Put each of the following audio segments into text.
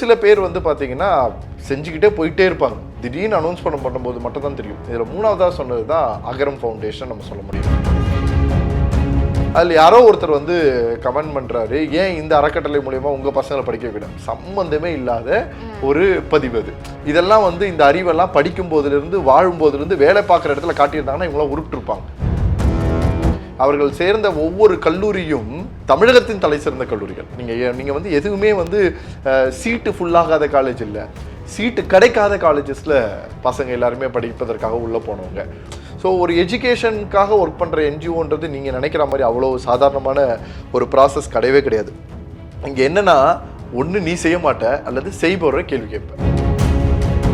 சில பேர் வந்து பார்த்தீங்கன்னா செஞ்சுக்கிட்டே போயிட்டே இருப்பாங்க. திடீர்னு அனௌன்ஸ் பண்ண பண்ணும்போது மட்டும் தான் தெரியும். இதில் மூணாவதாக சொன்னது தான் அகரம் ஃபவுண்டேஷன் நம்ம சொல்ல முடியும். அதில் யாரோ ஒருத்தர் வந்து கமெண்ட் பண்ணுறாரு ஏன் இந்த அறக்கட்டளை மூலியமா உங்கள் பசங்களை படிக்க வைக்கணும்? சம்மந்தமே இல்லாத ஒரு பதிவு அது. இதெல்லாம் வந்து இந்த அறிவெல்லாம் படிக்கும் போதிலிருந்து வாழும் போதிலிருந்து வேலை பார்க்குற இடத்துல காட்டியிருந்தாங்கன்னா இவங்களாம் உருப்பிட்டுருப்பாங்க. அவர்கள் சேர்ந்த ஒவ்வொரு கல்லூரியும் தமிழகத்தின் தலை சிறந்த கல்லூரிகள். நீங்கள் நீங்கள் வந்து எதுவுமே வந்து சீட்டு ஃபுல்லாகாத காலேஜ் இல்லை. சீட்டு கிடைக்காத காலேஜஸில் பசங்க எல்லாருமே படிப்பதற்காக உள்ளே போனவங்க. ஸோ ஒரு எஜுகேஷனுக்காக ஒர்க் பண்ணுற என்ஜிஓன்றது நீங்கள் நினைக்கிற மாதிரி அவ்வளோ சாதாரணமான ஒரு ப்ராசஸ் கிடையவே கிடையாது. இங்கே என்னன்னா ஒன்று நீ செய்ய மாட்ட அல்லது செய்பவரை கேள்வி கேட்பேன்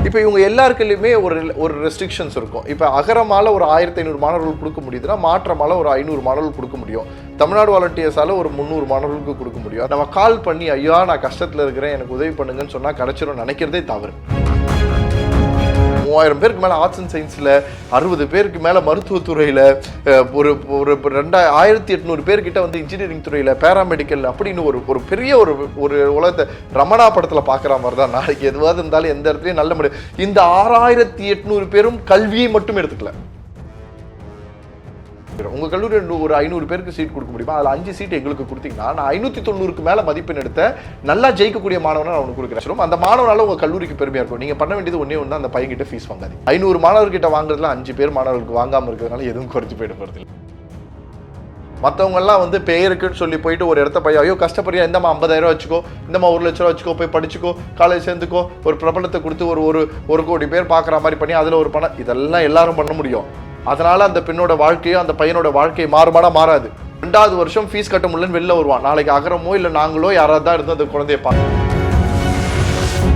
இப்போ இவங்க எல்லாருக்குலையுமே ஒரு ஒரு ரெஸ்ட்ரிக்ஷன்ஸ் இருக்கும். இப்போ அகரமால ஒரு ஆயிரத்தி ஐநூறு மாணவர்கள் கொடுக்க முடியுதுன்னா மாற்றமால ஒரு ஐநூறு மாணவர்கள் கொடுக்க முடியும். தமிழ்நாடு வாலண்டியர்ஸால ஒரு முந்நூறு மாணவர்களுக்கு கொடுக்க முடியும். நம்ம கால் பண்ணி ஐயா நான் கஷ்டத்தில் இருக்கிறேன் எனக்கு உதவி பண்ணுங்கன்னு சொன்னால் கிடச்சிரும் நினைக்கிறதே தவறு. மூவாயிரம் பேருக்கு மேலே ஆர்ட்ஸ் அண்ட் சயின்ஸில் அறுபது பேருக்கு மேலே மருத்துவத்துறையில் ஒரு ஒரு ரெண்டாய் ஆயிரத்தி எட்நூறு பேர்கிட்ட வந்து இன்ஜினியரிங் துறையில் பேராமெடிக்கல் அப்படின்னு ஒரு ஒரு பெரிய ஒரு ஒரு உலகத்தை ரமணா படத்தில் பார்க்குற மாதிரி தான். நாளைக்கு எதுவாக இருந்தாலும் எந்த இடத்துலையும் நல்ல முடியும் இந்த ஆறாயிரத்தி எட்நூறு பேரும் கல்வியை மட்டும் எடுத்துக்கல. உங்கள் கல்லூரி ஒரு ஐநூறு பேருக்கு சீட் கொடுக்க முடியுமா? அதில் அஞ்சு சீட் எங்களுக்கு கொடுத்தீங்கன்னா நான் ஐநூற்றி தொண்ணூறுக்கு மேலே மதிப்பெண் எடுத்த நல்லா ஜெயிக்கக்கூடிய மாணவனை நான் உனக்கு கொடுக்குறேன். அந்த மாணவனால உங்கள் கல்லூரிக்கு பெருமையாக இருக்கும். நீங்கள் பண்ண வேண்டியது ஒன்றே ஒன்று அந்த பையன்கிட்ட ஃபீஸ் வாங்காது ஐநூறு மாணவர்கிட்ட வாங்குறதுல அஞ்சு பேர் மாணவர்களுக்கு வாங்காமல் இருக்கிறதுனால எதுவும் குறைஞ்சு போயிட போகிறது இல்லை. மற்றவங்கெல்லாம் வந்து பேருக்குன்னு சொல்லி போயிட்டு ஒரு இடத்த போய் ஐயோ கஷ்டப்படியா இந்தம்மா ஐம்பதாயிரம் வச்சுக்கோ. இந்தம்மா ஒரு லட்ச ரூபா வச்சுக்கோ. போய் படிச்சுக்கோ. காலேஜ் சேர்ந்துக்கோ. ஒரு பிரபலத்தை கொடுத்து ஒரு ஒரு ஒரு கோடி பேர் பார்க்குற மாதிரி பண்ணி அதில் ஒரு பணம். இதெல்லாம் எல்லாரும் பண்ண முடியும். அதனால் அந்த பெண்ணோட வாழ்க்கையோ அந்த பையனோட வாழ்க்கை மாறுபாடாக மாறாது. ரெண்டாவது வருஷம் ஃபீஸ் கட்ட முடியலன்னு வெளில வருவான். நாளைக்கு அகரமோ இல்லை நாங்களோ யாராவது தான் இருந்து அந்த குழந்தைய பார்க்கணும்.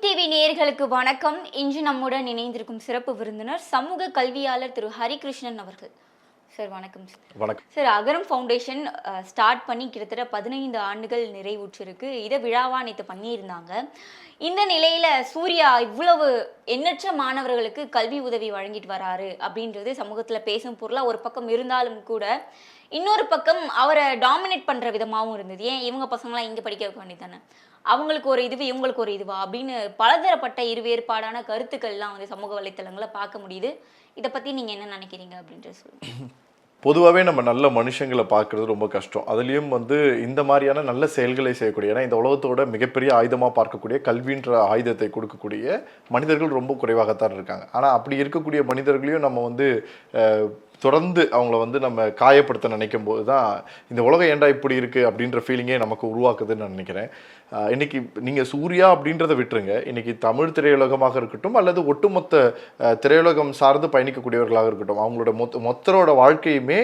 கிங் டிவி நேயர்களுக்கு வணக்கம். இன்று நம்முடன் இணைந்திருக்கும் சிறப்பு விருந்தினர் சமூக கல்வியாளர் திரு ஹரிகிருஷ்ணன் அவர்கள். சார் வணக்கம் வணக்கம். சார் அகரம் ஃபவுண்டேஷன் ஸ்டார்ட் பண்ணி கிட்டத்தட்ட பதினைந்து ஆண்டுகள் நிறைவுற்றிருக்கு. இதை விழாவா நேற்று பண்ணியிருந்தாங்க. இந்த நிலையில சூர்யா இவ்வளவு எண்ணற்ற மாணவர்களுக்கு கல்வி உதவி வழங்கிட்டு வராரு அப்படின்றது சமூகத்துல பேசும் பொருளா ஒரு பக்கம் இருந்தாலும் கூட இன்னொரு பக்கம் அவரை டாமினேட் பண்ற விதமாகவும் இருந்தது. ஏன்? இவங்க பசங்களாம் இங்க படிக்க வைக்க வேண்டியதானே அவங்களுக்கு ஒரு இதுவு இவங்களுக்கு ஒரு இதுவா அப்படின்னு பலதரப்பட்ட இருவேறுபாடான கருத்துக்கள்லாம் வந்து சமூக வலைத்தளங்களை பார்க்க முடியுது. இதை பற்றி நீங்கள் என்ன நினைக்கிறீங்க அப்படின்ட்டு சொல்லுங்கள் பொதுவாகவே நம்ம நல்ல மனுஷங்களை பார்க்குறது ரொம்ப கஷ்டம். அதுலேயும் வந்து இந்த மாதிரியான நல்ல செயல்களை செய்யக்கூடிய ஏன்னா இந்த உலகத்தோட மிகப்பெரிய ஆயுதமாக பார்க்கக்கூடிய கல்வின்ற ஆயுதத்தை கொடுக்கக்கூடிய மனிதர்கள் ரொம்ப குறைவாகத்தான் இருக்காங்க. ஆனால் அப்படி இருக்கக்கூடிய மனிதர்களையும் நம்ம வந்து தொடர்ந்து அவங்கள வந்து நம்ம காயப்படுத்த நினைக்கும் போது தான் இந்த உலகம் ஏன்டா இப்படி இருக்குது அப்படின்ற ஃபீலிங்கே நமக்கு உருவாக்குதுன்னு நான் நினைக்கிறேன். இன்றைக்கி இன்னைக்கு நீங்கள் சூர்யா அப்படின்றத விட்டுருங்க. இன்றைக்கி தமிழ் திரையுலகமாக இருக்கட்டும் அல்லது ஒட்டுமொத்த திரையுலகம் சார்ந்து பயணிக்கக்கூடியவர்களாக இருக்கட்டும் அவங்களோட மொத்த மொத்தரோட வாழ்க்கையுமே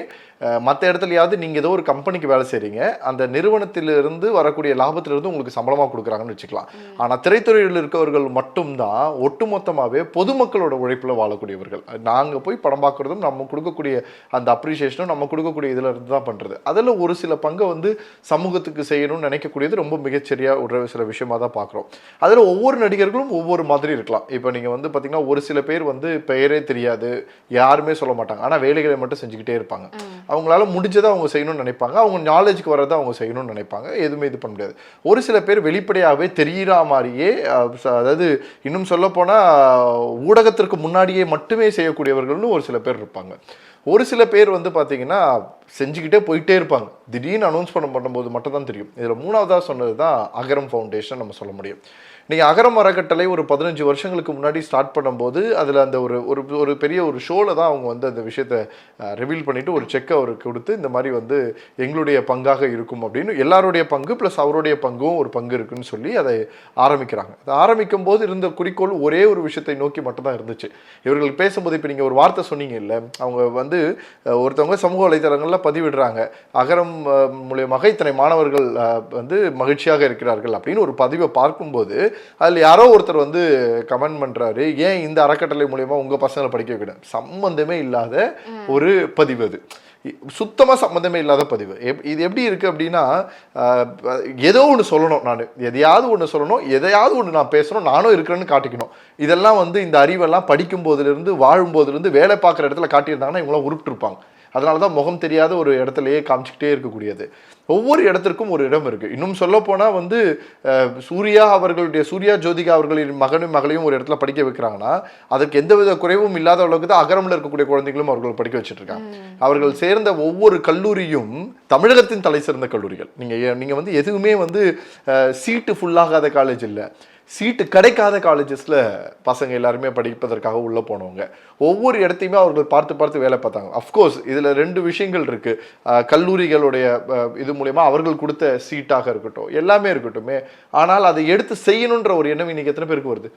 மற்ற இடத்துலையாவது நீங்கள் ஏதோ ஒரு கம்பெனிக்கு வேலை செய்கிறீங்க அந்த நிறுவனத்திலிருந்து வரக்கூடிய லாபத்திலிருந்து உங்களுக்கு சம்பளமாக கொடுக்குறாங்கன்னு வச்சுக்கலாம். ஆனால் திரைத்துறையில் இருக்கவர்கள் மட்டும்தான் ஒட்டுமொத்தமாகவே பொதுமக்களோட உழைப்பில் வாழக்கூடியவர்கள். நாங்கள் போய் படம் பார்க்குறதும் நம்ம கொடுக்கக்கூடிய அந்த அப்ரிசியேஷனும் நம்ம கொடுக்கக்கூடிய இதில் இருந்து தான் பண்ணுறது அதில் ஒரு சில பங்கை வந்து சமூகத்துக்கு செய்யணும்னு நினைக்கக்கூடியது ரொம்ப மிகச்சரியாக ஒரு சில விஷயமா தான் பார்க்குறோம் அதில் ஒவ்வொரு நடிகர்களும் ஒவ்வொரு மாதிரி இருக்கலாம். இப்போ நீங்கள் வந்து பார்த்தீங்கன்னா ஒரு சில பேர் வந்து பெயரே தெரியாது யாருமே சொல்ல மாட்டாங்க. ஆனால் வேலைகளை மட்டும் செஞ்சுக்கிட்டே இருப்பாங்க. அவங்களால முடிஞ்சதை அவங்க செய்யணும்னு நினைப்பாங்க. அவங்க நாலேஜுக்கு வரதை அவங்க செய்யணும்னு நினைப்பாங்க. எதுவுமே இது பண்ண முடியாது. ஒரு சில பேர் வெளிப்படையாகவே தெரியிற மாதிரியே அதாவது இன்னும் சொல்லப்போனால் ஊடகத்திற்கு முன்னாடியே மட்டுமே செய்யக்கூடியவர்கள்னு ஒரு சில பேர் இருப்பாங்க. ஒரு சில பேர் வந்து பார்த்தீங்கன்னா செஞ்சுக்கிட்டே போயிட்டே இருப்பாங்க. திடீர்னு அனௌன்ஸ் பண்ண பண்ணும்போது மட்டும் தான் தெரியும். இதில் மூணாவதாக சொன்னது தான் அகரம் ஃபவுண்டேஷன் நம்ம சொல்ல முடியும். நீங்கள் அகரம் அறக்கட்டளை ஒரு பதினஞ்சு வருஷங்களுக்கு முன்னாடி ஸ்டார்ட் பண்ணும்போது அதில் அந்த ஒரு ஒரு ஒரு பெரிய ஒரு ஷோவில் தான் அவங்க வந்து அந்த விஷயத்தை ரிவீல் பண்ணிவிட்டு ஒரு செக்கை அவருக்கு கொடுத்து இந்த மாதிரி வந்து எங்களுடைய பங்காக இருக்கும் அப்படின்னு எல்லாருடைய பங்கு ப்ளஸ் அவருடைய பங்கும் ஒரு பங்கு இருக்குன்னு சொல்லி அதை ஆரம்பிக்கிறாங்க. அதை ஆரம்பிக்கும் போது இருந்த குறிக்கோள் ஒரே ஒரு விஷயத்தை நோக்கி மட்டும்தான் இருந்துச்சு. இவர்கள் பேசும்போது இப்போ நீங்கள் ஒரு வார்த்தை சொன்னீங்க இல்லை அவங்க வந்து ஒருத்தவங்க சமூக வலைதளங்களில் பதிவிடுறாங்க. அகரம் மூலியமாக இத்தனை மாணவர்கள் வந்து மகிழ்ச்சியாக இருக்கிறார்கள் அப்படின்னு ஒரு பதிவை பார்க்கும்போது அதில் யாரோ ஒருத்தர் வந்து கமெண்ட் பண்றாரு ஏன் இந்த அறக்கட்டளை மூலியமா உங்க பசங்களை படிக்க வைக்கணும்? சம்பந்தமே இல்லாத ஒரு பதிவு அது. சுத்தமாக சம்மந்தமே இல்லாத பதிவு. இது எப்படி இருக்குது அப்படின்னா ஏதோ ஒன்று சொல்லணும் நான். எதையாவது ஒன்று சொல்லணும் எதையாவது ஒன்று நான் பேசணும் நானும் இருக்கிறேன்னு காட்டிக்கணும். இதெல்லாம் வந்து இந்த அறிவெல்லாம் படிக்கும் போதிலிருந்து வாழும் போதிலிருந்து வேலை பார்க்குற இடத்துல காட்டியிருந்தாங்கன்னா இவங்களாம் உருப்பிட்டுருப்பாங்க. அதனால தான் முகம் தெரியாத ஒரு இடத்துலயே காமிச்சிக்கிட்டே இருக்கக்கூடியது. ஒவ்வொரு இடத்திற்கும் ஒரு இடம் இருக்கு. இன்னும் சொல்ல போனா வந்து சூர்யா அவர்களுடைய சூர்யா ஜோதிகா அவர்களின் மகனும் மகளையும் ஒரு இடத்துல படிக்க வைக்கிறாங்கன்னா அதற்கு எந்தவித குறைவும் இல்லாத அளவுக்கு தான் அகரம்ல இருக்கக்கூடிய குழந்தைகளும் அவர்கள் படிக்க வச்சுட்டு இருக்காங்க அவர்கள் சேர்ந்த ஒவ்வொரு கல்லூரியும் தமிழகத்தின் தலை சிறந்த கல்லூரிகள். நீங்க ஏ- நீங்க வந்து எதுவுமே வந்து சீட்டு ஃபுல்லாகாத காலேஜ் இல்லை. சீட்டு கிடைக்காத காலேஜஸில் பசங்க எல்லாருமே படிப்பதற்காக உள்ளே போனவங்க. ஒவ்வொரு இடத்தையுமே அவர்கள் பார்த்து பார்த்து வேலை பார்த்தாங்க. அஃப்கோர்ஸ் இதில் ரெண்டு விஷயங்கள் இருக்குது கல்லூரிகளுடைய இது மூலியமா அவர்கள் கொடுத்த சீட்டாக இருக்கட்டும் எல்லாமே இருக்கட்டுமே. ஆனால் அதை எடுத்து செய்யணுன்ற ஒரு எண்ணம் இன்னைக்கு எத்தனை பேருக்கு வருது?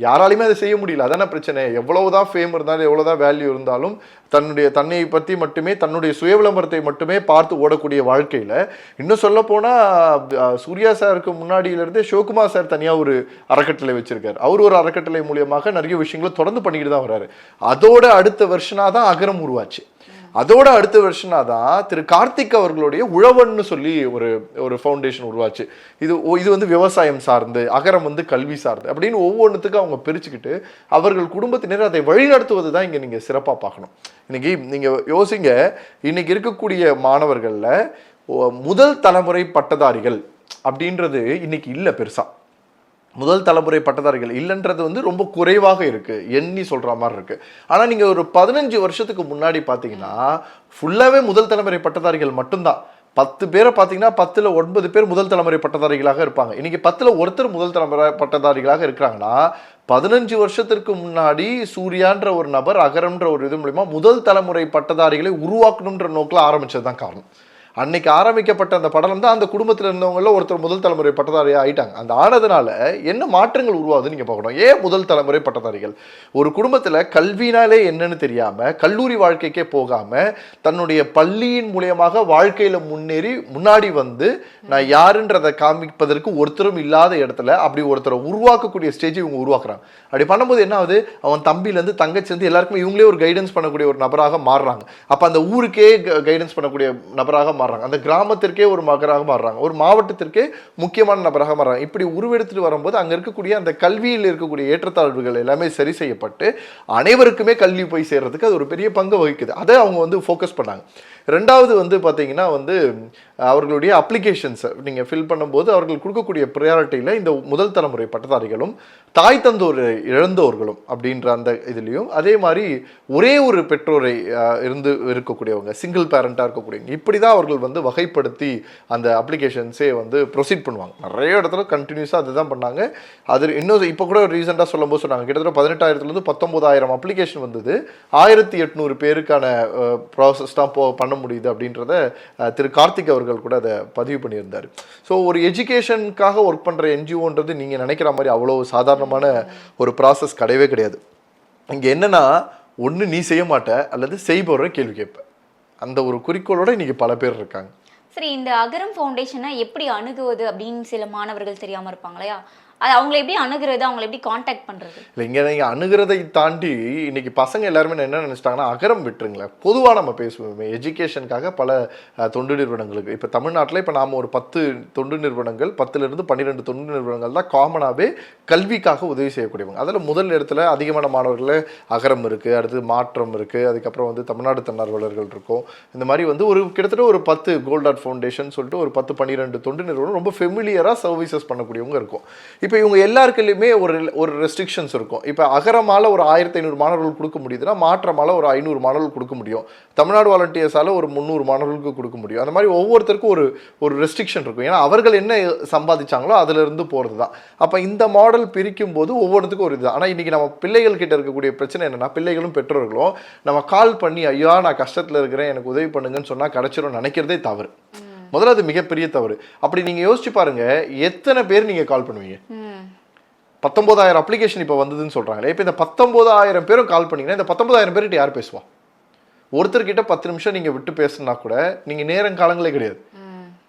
யாராலையுமே அதை செய்ய முடியல. அதான பிரச்சனை. எவ்வளவுதான் ஃபேம் இருந்தாலும் எவ்வளோதான் வேல்யூ இருந்தாலும் தன்னுடைய தன்னை பற்றி மட்டுமே தன்னுடைய சுய விளம்பரத்தை மட்டுமே பார்த்து ஓடக்கூடிய வாழ்க்கையில் இன்னும் சொல்ல போனால் சூர்யா சாருக்கு முன்னாடியிலேருந்தே சிவகுமார் சார் தனியாக ஒரு அறக்கட்டளை வச்சிருக்காரு. அவர் ஒரு அறக்கட்டளை மூலியமாக நிறைய விஷயங்களை தொடர்ந்து பண்ணிக்கிட்டு தான் வர்றாரு. அதோட அடுத்த வருஷனா தான் அகரம் உருவாச்சு. அதோட அடுத்த வருஷனாக தான் திரு கார்த்திக் அவர்களுடைய உழவன்னு சொல்லி ஒரு ஒரு ஃபவுண்டேஷன் உருவாச்சு. இது ஓ- இது வந்து விவசாயம் சார்ந்து அகரம் வந்து கல்வி சார்ந்து அப்படின்னு ஒவ்வொன்றுத்துக்கும் அவங்க பிரிச்சுக்கிட்டு அவர்கள் குடும்பத்தினர் அதை வழிநடத்துவது தான் இங்கே நீங்கள் சிறப்பாக பார்க்கணும். இன்னைக்கு நீங்கள் யோசிங்க இன்னைக்கு இருக்கக்கூடிய மாணவர்களில் முதல் தலைமுறை பட்டதாரிகள் அப்படின்றது இன்னைக்கு இல்லை பெருசாக முதல் தலைமுறை பட்டதாரிகள் இல்லைன்றது வந்து ரொம்ப குறைவாக இருக்கு. எண்ணி சொல்கிற மாதிரி இருக்குது ஆனால் நீங்கள் ஒரு பதினஞ்சு வருஷத்துக்கு முன்னாடி பார்த்தீங்கன்னா ஃபுல்லாகவே முதல் தலைமுறை பட்டதாரிகள் மட்டும்தான். பத்து பேரை பார்த்தீங்கன்னா பத்தில் ஒன்பது பேர் முதல் தலைமுறை பட்டதாரிகளாக இருப்பாங்க. இன்றைக்கி பத்தில் ஒருத்தர் முதல் தலைமுறை பட்டதாரிகளாக இருக்கிறாங்கன்னா பதினஞ்சு வருஷத்திற்கு முன்னாடி சூர்யான்ற ஒரு நபர் அகரம்ன்ற ஒரு இது மூலிமா முதல் தலைமுறை பட்டதாரிகளை உருவாக்கணுன்ற நோக்கில் ஆரம்பித்தது தான் காரணம். அன்னைக்கு ஆரம்பிக்கப்பட்ட அந்த படம் தான் அந்த குடும்பத்தில் இருந்தவங்கள ஒருத்தர் முதல் தலைமுறை பட்டதாரி ஆயிட்டாங்க. அந்த ஆனதுனால என்ன மாற்றங்கள் உருவாகுதுன்னு நீங்கள் பார்க்கணும். ஏன் முதல் தலைமுறை பட்டதாரிகள்? ஒரு குடும்பத்தில் கல்வினாலே என்னன்னு தெரியாமல் கல்லூரி வாழ்க்கைக்கே போகாமல் தன்னுடைய பள்ளியின் மூலியமாக வாழ்க்கையில் முன்னேறி முன்னாடி வந்து நான் யாருன்றதை காமிப்பதற்கு ஒருத்தரும் இல்லாத இடத்துல அப்படி ஒருத்தரை உருவாக்கக்கூடிய ஸ்டேஜ் இவங்க உருவாக்குறாங்க. அப்படி பண்ணும்போது என்ன ஆகுது? அவன் தம்பிலேருந்து தங்கச்சிலேருந்து எல்லாருக்குமே இவங்களே ஒரு கைடன்ஸ் பண்ணக்கூடிய ஒரு நபராக மாறுறாங்க. அப்போ அந்த ஊருக்கே கைடன்ஸ் பண்ணக்கூடிய நபராக மாறுறாங்க. அந்த கிராமத்திற்கே ஒரு மகராக மாறுறாங்க. ஒரு மாவட்டத்திற்கே முக்கியமான நபராக மாறுறாங்க. இப்படி உருவெடுத்துட்டு வரும்போது அங்கே இருக்கக்கூடிய அந்த கல்வியில் இருக்கக்கூடிய ஏற்றத்தாழ்வுகள் எல்லாமே சரி செய்யப்பட்டு அனைவருக்குமே கல்வி போய் சேர்றதுக்கு அது ஒரு பெரிய பங்கு வகிக்குது. அதை அவங்க வந்து ஃபோக்கஸ் பண்ணாங்க. ரெண்டாவது வந்து பார்த்தீங்கன்னா வந்து அவர்களுடைய அப்ளிகேஷன்ஸை நீங்கள் ஃபில் பண்ணும்போது அவர்கள் கொடுக்கக்கூடிய ப்ரையாரிட்டியில் இந்த முதல் தலைமுறை பட்டதாரிகளும் தாய் தந்தோர் இழந்தோர்களும் அப்படின்ற அந்த இதுலேயும் அதே மாதிரி ஒரே ஒரு பெற்றோரை இருந்து இருக்கக்கூடியவங்க சிங்கிள் பேரண்ட்டாக இருக்கக்கூடியவங்க இப்படி தான் அவர்கள் வந்து வகைப்படுத்தி அந்த அப்ளிகேஷன்ஸே வந்து ப்ரொசீட் பண்ணுவாங்க. நிறைய இடத்துல கண்டினியூஸாக அதுதான் பண்ணாங்க. அது இன்னும் இப்போ கூட ரீசெண்டாக சொல்லும்போது சொன்னாங்க கிட்டத்தட்ட பதினெட்டாயிரத்துலேருந்து பத்தொம்போதாயிரம் அப்ளிகேஷன் வந்தது. ஆயிரத்தி எட்நூறு பேருக்கான ப்ராசஸ் தான் போ பண்ண முடியுது அப்படின்றத திரு கார்த்திக் அவர்கள் கூட அதை பதிவு பண்ணியிருந்தார். ஸோ ஒரு எஜுகேஷனுக்காக ஒர்க் பண்ணுற என்ஜிஓன்றது நீங்கள் நினைக்கிற மாதிரி அவ்வளோ சாதாரணமான ஒரு ப்ராசஸ் கிடையவே கிடையாது. இங்கே என்னன்னா ஒன்று நீ செய்ய மாட்ட அல்லது செய்பவரை கேள்வி கேட்ப. அந்த ஒரு குறிக்கோளோட இன்னைக்கு பல பேர் இருக்காங்க. சரி இந்த அகரம் ஃபவுண்டேஷனை எப்படி அணுகுவது அப்படின்னு சில மாணவர்கள் தெரியாம இருப்பாங்களையா அது அவங்களை எப்படி அணுகிறது அவங்களை எப்படி காண்டாக்ட் பண்ணுறது இல்லை இங்கே நீங்கள் அணுகிறதை தாண்டி இன்னைக்கு பசங்க எல்லாருமே என்ன நினச்சிட்டாங்கன்னா அகரம் விட்டுருங்களேன். பொதுவாக நம்ம பேசுவோமே எஜுகேஷனுக்காக பல தொண்டு நிறுவனங்களுக்கு. இப்போ தமிழ்நாட்டில் இப்போ நாம் ஒரு பத்து தொண்டு நிறுவனங்கள் பத்துலேருந்து பன்னிரெண்டு தொண்டு நிறுவனங்கள் தான் காமனாகவே கல்விக்காக உதவி செய்யக்கூடியவங்க. அதில் முதல் இடத்துல அதிகமான மாணவர்கள் அகரம் இருக்குது அடுத்து மாற்றம் இருக்குது அதுக்கப்புறம் வந்து தமிழ்நாடு தன்னார்வலர்கள் இருக்கும். இந்த மாதிரி வந்து ஒரு கிட்டத்தட்ட ஒரு பத்து கோல்டாட் ஃபவுண்டேஷன் சொல்லிட்டு ஒரு பத்து பன்னிரெண்டு தொண்டு நிறுவனம் ரொம்ப ஃபெமிலியராக சர்வீசஸ் பண்ணக்கூடியவங்க இருக்கும். இப்போ இப்போ இவங்க எல்லாருக்குலையுமே ஒரு ஒரு ரெஸ்ட்ரிக்ஷன்ஸ் இருக்கும். இப்போ அகரமால ஒரு ஆயிரத்தி ஐநூறு மாணவர்கள் கொடுக்க முடியுதுன்னா மாற்றமால ஒரு ஐநூறு மாணவர்கள் கொடுக்க முடியும். தமிழ்நாடு வாலண்டியர்ஸால் ஒரு முந்நூறு மாணவர்களுக்கு கொடுக்க முடியும். அந்த மாதிரி ஒவ்வொருத்தருக்கும் ஒரு ஒரு ரெஸ்ட்ரிக்ஷன் இருக்கும். ஏன்னா அவர்கள் என்ன சம்பாதிச்சாங்களோ அதிலிருந்து போகிறது தான் அப்போ இந்த மாடல் பிரிக்கும் போது ஒவ்வொருத்துக்கும் ஒரு இது ஆனால் இன்றைக்கி நம்ம பிள்ளைகள் கிட்ட இருக்கக்கூடிய பிரச்சனை என்னென்னா பிள்ளைகளும் பெற்றோர்களும் நம்ம கால் பண்ணி ஐயா நான் கஷ்டத்தில் இருக்கிறேன் எனக்கு உதவி பண்ணுங்கன்னு சொன்னால் கிடச்சிரும் நினைக்கிறதே தவறு. முதல்ல அது மிகப்பெரிய தவறு. அப்படி நீங்க யோசிச்சு பாருங்க எத்தனை பேர் நீங்க கால் பண்ணுவீங்க? ம். பத்தொன்பதாயிரம் அப்ளிகேஷன் இப்போ வந்ததுன்னு சொல்றாங்களே இப்போ இந்த பத்தொன்பதாயிரம் பேரும் கால் பண்ணீங்கன்னா இந்த பத்தொன்பதாயிரம் பேர்கிட்ட யார் பேசுவா? ஒருத்தர்கிட்ட பத்து நிமிஷம் நீங்க விட்டு பேசுனா கூட நீங்க நேரம் காலங்களே கிடையாது.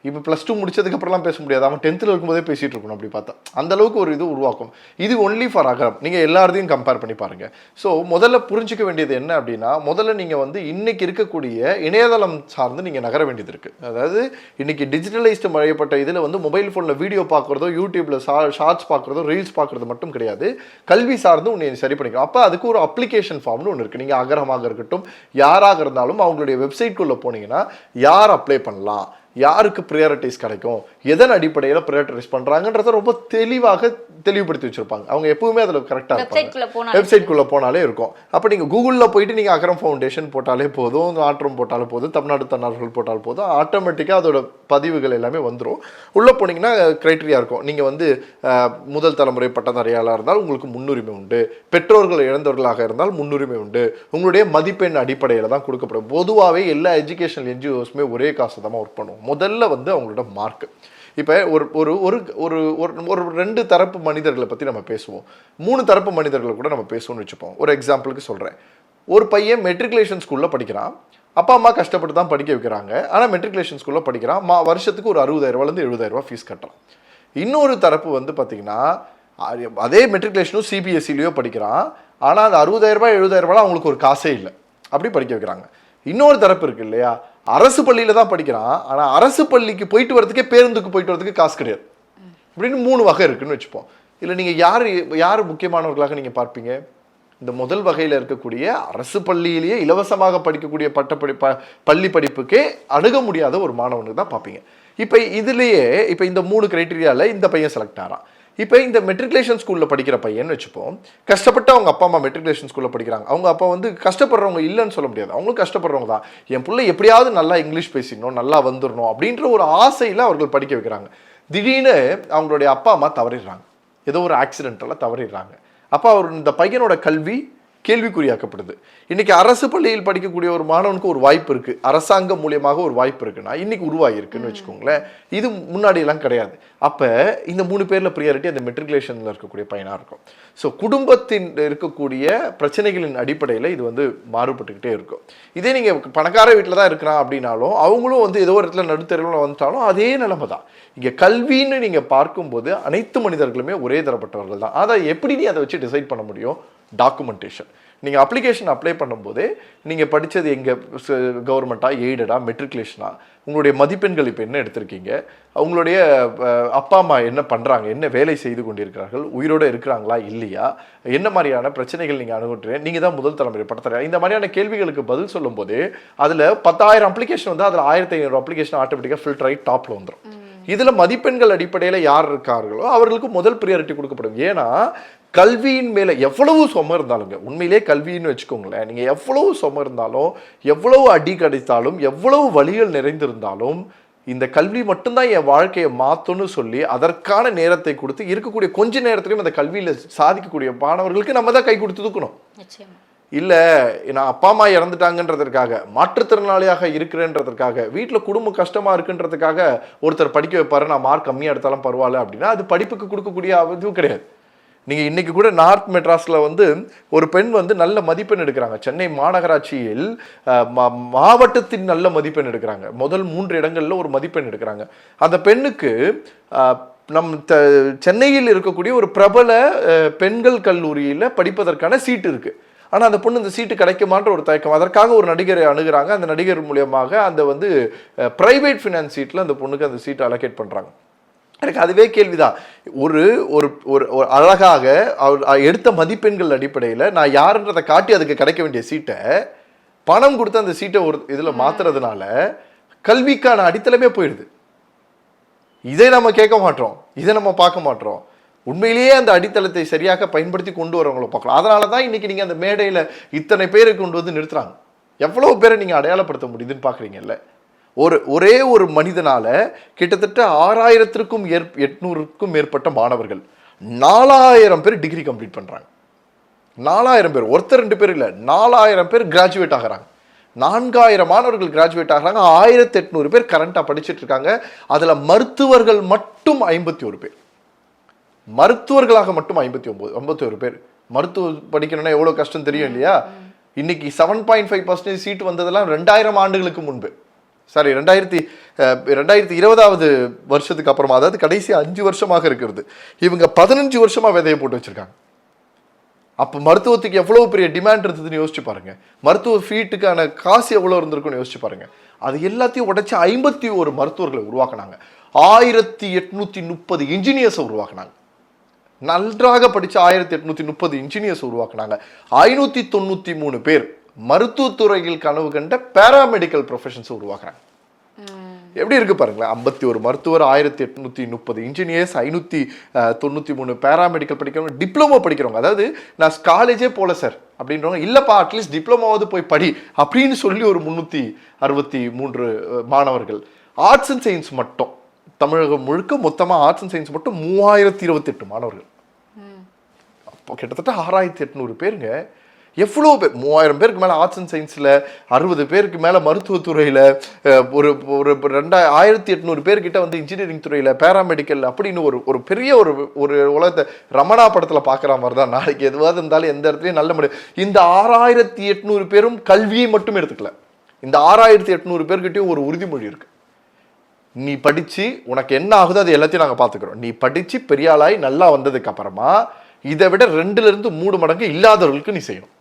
இப்போ ப்ளஸ் டூ முடிச்சதுக்கப்புறம்லாம் பேச முடியாது. அவன் டென்த்தில் இருக்கும்போதே பேசிட்டு இருக்கணும் அப்படி பார்த்தா. அந்த அளவுக்கு ஒரு இது உருவாக்கும். இது ஒன்லி ஃபார் அகரம். நீங்கள் எல்லாத்தையும் கம்பேர் பண்ணி பாருங்கள் ஸோ முதல்ல புரிஞ்சுக்க வேண்டியது என்ன அப்படின்னா முதல்ல நீங்கள் வந்து இன்றைக்கி இருக்கக்கூடிய இணையதளம் சார்ந்து நீங்கள் நகர வேண்டியது இருக்குது அதாவது இன்றைக்கி டிஜிட்டலைஸ்டு மழையப்பட்ட இதில் வந்து மொபைல் ஃபோனில் வீடியோ பார்க்குறதோ யூடியூப்பில் ஷா ஷார்ட்ஸ் பார்க்குறதோ ரீல்ஸ் பார்க்குறது மட்டும் கிடையாது. கல்வி சார்ந்து உன்னை சரி பண்ணிக்கணும் அப்போ அதுக்கு ஒரு அப்ளிகேஷன் ஃபார்ம்னு ஒன்று இருக்குது நீங்கள் அகரமாக இருக்கட்டும் யாராக இருந்தாலும் அவங்களுடைய வெப்சைட்குள்ளே போனீங்கன்னா யார் அப்ளை பண்ணலாம்? யாருக்கு ப்ரியாரிட்டிஸ் கிடைக்கும்? எதன் அடிப்படையில் ப்ரியாரிட்டிஸ் பண்ணுறாங்கன்றத ரொம்ப தெளிவாக தெளிவுபடுத்தி வச்சிருப்பாங்க. அவங்க எப்பவுமே அதில் கரெக்டாக இருப்பாங்க. வெப்சைட்குள்ளே போனாலே இருக்கும். அப்போ நீங்கள் கூகுளில் போயிட்டு நீங்கள் அகரம் ஃபவுண்டேஷன் போட்டாலே போதும் ஆற்றம் போட்டாலே போதும் தமிழ்நாடு தன்னார்கள் போட்டால் போதும் ஆட்டோமேட்டிக்காக அதோட பதிவுகள் எல்லாமே வந்துடும் உள்ளே போனீங்கன்னா க்ரைட்டீரியா இருக்கும். நீங்கள் வந்து முதல் தலைமுறை பட்டதாரியாளாக இருந்தால் உங்களுக்கு முன்னுரிமை உண்டு. பெற்றோர்கள் இழந்தவர்களாக இருந்தால் முன்னுரிமை உண்டு. உங்களுடைய மதிப்பெண் அடிப்படையில் தான் கொடுக்கப்படும். பொதுவாகவே எல்லா எஜுகேஷனல் என்ஜிஓஸுமே ஒரே காசு தான் ஒர்க் பண்ணுவோம் முதல்ல வந்து அவங்களோட மார்க் இப்போ ஒரு ஒரு ஒரு ஒரு ஒரு ஒரு ரெண்டு தரப்பு மனிதர்களை பற்றி நம்ம பேசுவோம். மூணு தரப்பு மனிதர்களை கூட நம்ம பேசுவோம்னு வச்சுப்போம். ஒரு எக்ஸாம்பிளுக்கு சொல்கிறேன் ஒரு பையன் மெட்ரிகுலேஷன் ஸ்கூலில் படிக்கிறான். அப்பா அம்மா கஷ்டப்பட்டு தான் படிக்க வைக்கிறாங்க. ஆனால் மெட்ரிகுலேஷன் ஸ்கூலில் படிக்கிறான். மா வருஷத்துக்கு ஒரு அறுபதாயிரரூவாலேருந்து எழுபதாயிரரூவா ஃபீஸ் கட்டுறான். இன்னொரு தரப்பு வந்து பார்த்திங்கன்னா அதே மெட்ரிகுலேஷனும் சிபிஎஸ்சிலையோ படிக்கிறான். ஆனால் அந்த அறுபதாயிரரூபா எழுபதாயிரரூபாலாம் அவங்களுக்கு ஒரு காசே இல்லை. அப்படி படிக்க வைக்கிறாங்க. இன்னொரு தரப்பு இருக்குது இல்லையா? அரசு பள்ளியில் தான் படிக்கிறான். ஆனால் அரசு பள்ளிக்கு போயிட்டு வரதுக்கே பேருந்துக்கு போயிட்டு வரதுக்கு காசு கிடையாது. இப்படின்னு மூணு வகை இருக்குன்னு வச்சுப்போம். இல்லை நீங்கள் யார் யார் முக்கியமானவர்களாக நீங்கள் பார்ப்பீங்க? இந்த முதல் வகையில் இருக்கக்கூடிய அரசு பள்ளியிலேயே இலவசமாக படிக்கக்கூடிய பட்டப்படி ப பள்ளி படிப்புக்கே அணுக முடியாத ஒரு மாணவனுக்கு தான் பார்ப்பீங்க. இப்போ இதுலேயே இப்போ இந்த மூணு கிரைட்டீரியாவில் இந்த பையன் செலக்ட் ஆகிறான் இப்போ இந்த மெட்ரிகுலேஷன் ஸ்கூலில் படிக்கிற பையன் வச்சுப்போம். கஷ்டப்பட்டு அவங்க அப்பா அம்மா மெட்ரிகுலேஷன் ஸ்கூலில் படிக்கிறாங்க. அவங்க அப்பா வந்து கஷ்டப்படுறவங்க இல்லைன்னு சொல்ல முடியாது. அவங்களும் கஷ்டப்படுறவங்க தான். என் பிள்ளை எப்படியாவது நல்லா இங்கிலீஷ் பேசிடணும் நல்லா வந்துடணும் அப்படின்ற ஒரு ஆசையில் அவர்கள் படிக்க வைக்கிறாங்க. திடீர்னு அவங்களுடைய அப்பா அம்மா தவறிடுறாங்க. ஏதோ ஒரு ஆக்சிடென்ட்டால் தவறிடுறாங்க. அப்போ அவர் இந்த பையனோட கல்வி கேள்விக்குறியாக்கப்படுது. இன்னைக்கு அரசு பள்ளியில் படிக்கக்கூடிய ஒரு மாணவனுக்கு ஒரு வாய்ப்பு இருக்கு. அரசாங்கம் மூலியமாக ஒரு வாய்ப்பு இருக்குன்னா இன்னைக்கு உருவாகிருக்குன்னு வச்சுக்கோங்களேன். இது முன்னாடி எல்லாம் கிடையாது. அப்போ இந்த மூணு பேரில் ப்ரியாரிட்டி அந்த மெட்ரிகுலேஷனில் இருக்கக்கூடிய பையனாக இருக்கும். ஸோ குடும்பத்தின் இருக்கக்கூடிய பிரச்சனைகளின் அடிப்படையில் இது வந்து மாறுபட்டுக்கிட்டே இருக்கும். இதே நீங்கள் பணக்கார வீட்டில் தான் இருக்கிறான் அப்படின்னாலும் அவங்களும் வந்து ஏதோ ஒரு இடத்துல நடுத்தருவில் வந்துட்டாலும் அதே நிலைமை தான். இங்கே கல்வின்னு நீங்கள் பார்க்கும்போது அனைத்து மனிதர்களுமே ஒரே தரப்பட்டவர்கள் தான். அதை எப்படி நீ அதை வச்சு டிசைட் பண்ண முடியும்? டாக்குமெண்டேஷன் நீங்கள் அப்ளிகேஷன் அப்ளை பண்ணும்போதே நீங்கள் படித்தது எங்கே கவர்மெண்ட்டா எய்டடா மெட்ரிகுலேஷனா உங்களுடைய மதிப்பெண்கள் இப்போ என்ன எடுத்திருக்கீங்க? உங்களுடைய அஹ், அப்பா அம்மா என்ன பண்ணுறாங்க என்ன வேலை செய்து கொண்டிருக்கிறார்கள்? உயிரோடு இருக்கிறாங்களா? இல்லையா? என்ன மாதிரியான பிரச்சனைகள் நீங்கள் அணுகுறீங்க? நீங்கள் தான் முதல் தலைமுறை பட்டத்தர இந்த மாதிரியான கேள்விகளுக்கு பதில் சொல்லும்போது அதில் பத்தாயிரம் அப்ளிகேஷன் வந்து அதில் ஆயிரத்தி ஐநூறு அப்ளிகேஷன் ஆட்டோமேட்டிக்காக ஃபில்டர் ஆகி டாப்பில் வந்துடும் இதுல மதிப்பெண்கள் அடிப்படையில் யார் இருக்கார்களோ அவர்களுக்கு முதல் ப்ரியாரிட்டி கொடுக்கப்படும். ஏன்னா கல்வியின் மேல எவ்வளவு சும இருந்தாலுங்க உண்மையிலே கல்வின்னு வச்சுக்கோங்களேன் நீங்க எவ்வளவு சும இருந்தாலும் எவ்வளவு அடி கிடைத்தாலும் எவ்வளவு வழிகள் நிறைந்திருந்தாலும் இந்த கல்வி மட்டும்தான் என் வாழ்க்கையை மாற்றும்னு சொல்லி அதற்கான நேரத்தை கொடுத்து இருக்கக்கூடிய கொஞ்ச நேரத்திலையும் அந்த கல்வியில சாதிக்கக்கூடிய மாணவர்களுக்கு நம்ம தான் கை கொடுத்து தூக்கணும். நிச்சயமா. இல்லை நான் அப்பா அம்மா இறந்துட்டாங்கன்றதற்காக மாற்றுத்திறனாளியாக இருக்கிறேன்றதற்காக வீட்டில் குடும்பம் கஷ்டமாக இருக்குன்றதுக்காக ஒருத்தர் படிக்க வைப்பாரு நான் மார்க் கம்மியாக எடுத்தாலும் பரவாயில்ல அப்படின்னா அது படிப்புக்கு கொடுக்கக்கூடிய இதுவும் கிடையாது. நீங்கள் இன்றைக்கி கூட நார்த் மெட்ராஸில் வந்து ஒரு பெண் வந்து நல்ல மதிப்பெண் எடுக்கிறாங்க. சென்னை மாநகராட்சியில் மா- மாவட்டத்தின் நல்ல மதிப்பெண் எடுக்கிறாங்க. முதல் மூன்று இடங்களில் ஒரு மதிப்பெண் எடுக்கிறாங்க. அந்த பெண்ணுக்கு நம் த சென்னையில் இருக்கக்கூடிய ஒரு பிரபல பெண்கள் கல்லூரியில் படிப்பதற்கான சீட்டு இருக்குது ஆனால் அந்த பொண்ணு இந்த சீட்டு கிடைக்குமான்ற ஒரு தயக்கம் அதற்காக ஒரு நடிகரை அணுகிறாங்க. அந்த நடிகர் மூலியமாக அந்த வந்து ப்ரைவேட் ஃபினான்ஸ் சீட்டில் அந்த பொண்ணுக்கு அந்த சீட்டை அலோகேட் பண்ணுறாங்க எனக்கு அதுவே கேள்விதான். ஒரு ஒரு ஒரு அழகாக அவர் எடுத்த மதிப்பெண்கள் அடிப்படையில் நான் யாருன்றதை காட்டி அதுக்கு கிடைக்க வேண்டிய சீட்டை பணம் கொடுத்து அந்த சீட்டை ஒரு இதில் மாத்துறதுனால கல்விக்கான அடித்தளமே போயிடுது. இதை நம்ம கேட்க மாட்டோம். இதை நம்ம பார்க்க மாட்டோம். உண்மையிலேயே அந்த அடித்தளத்தை சரியாக பயன்படுத்தி கொண்டு வரவங்களை பார்க்கலாம். அதனால தான் இன்னைக்கு நீங்கள் அந்த மேடையில் இத்தனை பேரை கொண்டு வந்து நிறுத்துறாங்க. எவ்வளவு பேரை நீங்கள் அடையாளப்படுத்த முடியுதுன்னு பார்க்குறீங்கல்ல? ஒரு ஒரே ஒரு மனிதனால கிட்டத்தட்ட ஆறாயிரத்திற்கும் ஏற் எட்நூறுக்கும் மேற்பட்ட மாணவர்கள் நாலாயிரம் பேர் டிகிரி கம்ப்ளீட் பண்ணுறாங்க நாலாயிரம் பேர். ஒருத்தர் ரெண்டு பேர் இல்லை. நாலாயிரம் பேர் கிராஜுவேட் ஆகுறாங்க. நான்காயிரம் மாணவர்கள் கிராஜுவேட் ஆகுறாங்க. ஆயிரத்தி எட்நூறு பேர் கரண்ட்டாக படிச்சுட்டு இருக்காங்க. அதில் மருத்துவர்கள் மட்டும் ஐம்பத்தி ஒரு பேர். மருத்துவர்களாக மட்டும் ஐம்பத்தி ஒம்பது ஐம்பத்தி ஒரு பேர். மருத்துவ படிக்கணும்னா எவ்வளோ கஷ்டம் தெரியும் இல்லையா? இன்னைக்கு seven point five percentage seat வந்ததெல்லாம் ரெண்டாயிரம் ஆண்டுகளுக்கு முன்பு. சாரி ரெண்டாயிரத்தி ரெண்டாயிரத்தி இருபதாவது வருஷத்துக்கு அப்புறமா அதாவது கடைசி அஞ்சு வருஷமாக இருக்கிறது இவங்க பதினஞ்சு வருஷமாக விதையை போட்டு வச்சுருக்காங்க. அப்போ மருத்துவத்துக்கு எவ்வளோ பெரிய டிமாண்ட் இருந்ததுன்னு யோசிச்சு பாருங்கள் மருத்துவ ஃபீட்டுக்கான காசு எவ்வளோ இருந்திருக்கும்னு யோசிச்சு பாருங்கள் அது எல்லாத்தையும் உடைச்சி ஐம்பத்தி ஒரு மருத்துவர்களை உருவாக்குனாங்க. ஆயிரத்தி எட்நூற்றி முப்பது இன்ஜினியர்ஸை உருவாக்குனாங்க. நன்றாக படித்த ஆயிரத்தி எட்நூற்றி முப்பது இன்ஜினியர்ஸ் உருவாக்குனாங்க. ஐநூற்றி தொண்ணூற்றி மூணு பேர். மருத்துவத்துறையில் கனவு கண்ட பேராமெடிக்கல் ப்ரொஃபஷன்ஸ் உருவாக்குறாங்க. எப்படி இருக்கு பாருங்களேன்? ஐம்பத்தி ஒரு மருத்துவர் ஆயிரத்தி எட்நூத்தி முப்பது இன்ஜினியர்ஸ் ஐநூத்தி தொண்ணூத்தி மூணு பேராமெடிக்கல் படிக்கிறவங்க டிப்ளமோ படிக்கிறவங்க. அதாவது நான் காலேஜே போல சார் அப்படின்றவங்க இல்லப்பா அட்லீஸ்ட் டிப்ளமோவாவது போய் படி அப்படின்னு சொல்லி ஒரு முன்னூத்தி அறுபத்தி மூன்று மாணவர்கள். ஆர்ட்ஸ் அண்ட் சயின்ஸ் மட்டும். தமிழகம் முழுக்க மொத்தமா ஆர்ட்ஸ் அண்ட் சயின்ஸ் மட்டும் மூவாயிரத்தி இருபத்தெட்டு மாணவர்கள். அப்போ கிட்டத்தட்ட ஆறாயிரத்தி எட்நூறு பேருங்க எவ்வளோ பேர் மூவாயிரம் பேருக்கு மேலே ஆர்ட்ஸ் அண்ட் சயின்ஸில் அறுபது பேருக்கு மேலே மருத்துவத்துறையில் ஒரு ஒரு ரெண்டா ஆயிரத்தி எட்நூறு பேர்கிட்ட வந்து இன்ஜினியரிங் துறையில் பேராமெடிக்கல் அப்படின்னு ஒரு ஒரு பெரிய ஒரு ஒரு உலகத்தை ரமணா படத்தில் பார்க்குற மாதிரி தான். நாளைக்கு எதுவாக இருந்தாலும் எந்த இடத்துலையும் நல்ல முடியும் இந்த ஆறாயிரத்தி எட்நூறு பேரும் கல்வியை மட்டும் எடுத்துக்கல. இந்த ஆறாயிரத்தி எட்நூறு பேர்கிட்டையும் ஒரு உறுதிமொழி இருக்குது நீ படித்து உனக்கு என்ன ஆகுதோ அது எல்லாத்தையும் நாங்கள் பார்த்துக்குறோம் நீ படித்து பெரியாளாய் நல்லா வந்ததுக்கு அப்புறமா இதை விட ரெண்டுலேருந்து மூணு மடங்கு இல்லாதவர்களுக்கு நீ செய்யணும்.